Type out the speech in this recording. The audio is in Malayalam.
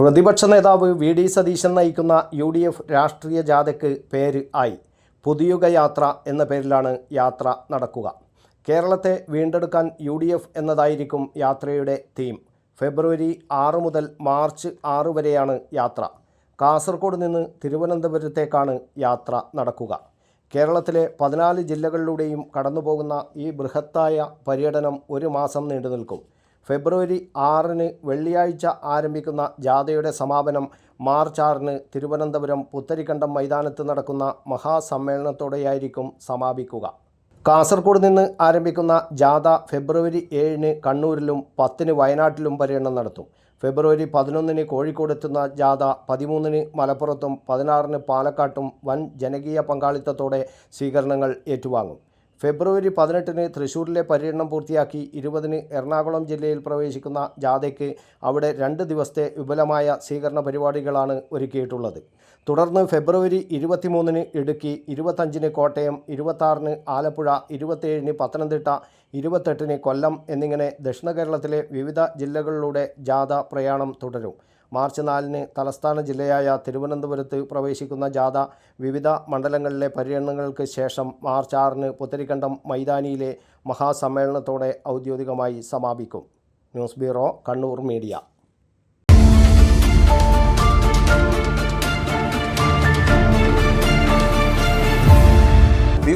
പ്രതിപക്ഷ നേതാവ് വി ഡി സതീശൻ നയിക്കുന്ന യു ഡി എഫ് രാഷ്ട്രീയ ജാഥയ്ക്ക് പേര് ആയി. പുതിയുഗ യാത്ര എന്ന പേരിലാണ് യാത്ര നടക്കുക. കേരളത്തെ വീണ്ടെടുക്കാൻ യു ഡി എഫ് എന്നതായിരിക്കും യാത്രയുടെ തീം ഫെബ്രുവരി ആറ് മുതൽ മാർച്ച് ആറ് വരെയാണ് യാത്ര. കാസർഗോഡ് നിന്ന് തിരുവനന്തപുരത്തേക്കാണ് യാത്ര നടക്കുക. കേരളത്തിലെ പതിനാല് ജില്ലകളിലൂടെയും കടന്നുപോകുന്ന ഈ ബൃഹത്തായ പര്യടനം ഒരു മാസം നീണ്ടു നിൽക്കും ഫെബ്രുവരി ആറിന് വെള്ളിയാഴ്ച ആരംഭിക്കുന്ന ജാഥയുടെ സമാപനം മാർച്ച് ആറിന് തിരുവനന്തപുരം പുത്തരിക്കണ്ടം മൈതാനത്ത് നടക്കുന്ന മഹാസമ്മേളനത്തോടെയായിരിക്കും സമാപിക്കുക. കാസർഗോഡ് നിന്ന് ആരംഭിക്കുന്ന ജാഥ ഫെബ്രുവരി ഏഴിന് കണ്ണൂരിലും പത്തിന് വയനാട്ടിലും പര്യടനം നടത്തും. ഫെബ്രുവരി പതിനൊന്നിന് കോഴിക്കോട് എത്തുന്ന ജാഥ പതിമൂന്നിന് മലപ്പുറത്തും പതിനാറിന് പാലക്കാട്ടും വൻ ജനകീയ പങ്കാളിത്തത്തോടെ സ്വീകരണങ്ങൾ ഏറ്റുവാങ്ങും. ഫെബ്രുവരി പതിനെട്ടിന് തൃശ്ശൂരിലെ പര്യടനം പൂർത്തിയാക്കി ഇരുപതിന് എറണാകുളം ജില്ലയിൽ പ്രവേശിക്കുന്ന ജാഥയ്ക്ക് അവിടെ രണ്ട് ദിവസത്തെ വിപുലമായ സ്വീകരണ പരിപാടികളാണ് ഒരുക്കിയിട്ടുള്ളത്. തുടർന്ന് ഫെബ്രുവരി ഇരുപത്തിമൂന്നിന് ഇടുക്കി ഇരുപത്തഞ്ചിന് കോട്ടയം ഇരുപത്താറിന് ആലപ്പുഴ ഇരുപത്തേഴിന് പത്തനംതിട്ട ഇരുപത്തെട്ടിന് കൊല്ലം എന്നിങ്ങനെ ദക്ഷിണ കേരളത്തിലെ വിവിധ ജില്ലകളിലൂടെ ജാഥ പ്രയാണം തുടരും. മാർച്ച് നാലിന് തലസ്ഥാന ജില്ലയായ തിരുവനന്തപുരത്ത് പ്രവേശിക്കുന്ന ജാഥ വിവിധ മണ്ഡലങ്ങളിലെ പര്യടനങ്ങൾക്ക് ശേഷം മാർച്ച് ആറിന് പുത്തരിക്കണ്ടം മൈതാനിയിലെ മഹാസമ്മേളനത്തോടെ ഔദ്യോഗികമായി സമാപിക്കും. News bureau Kannur media.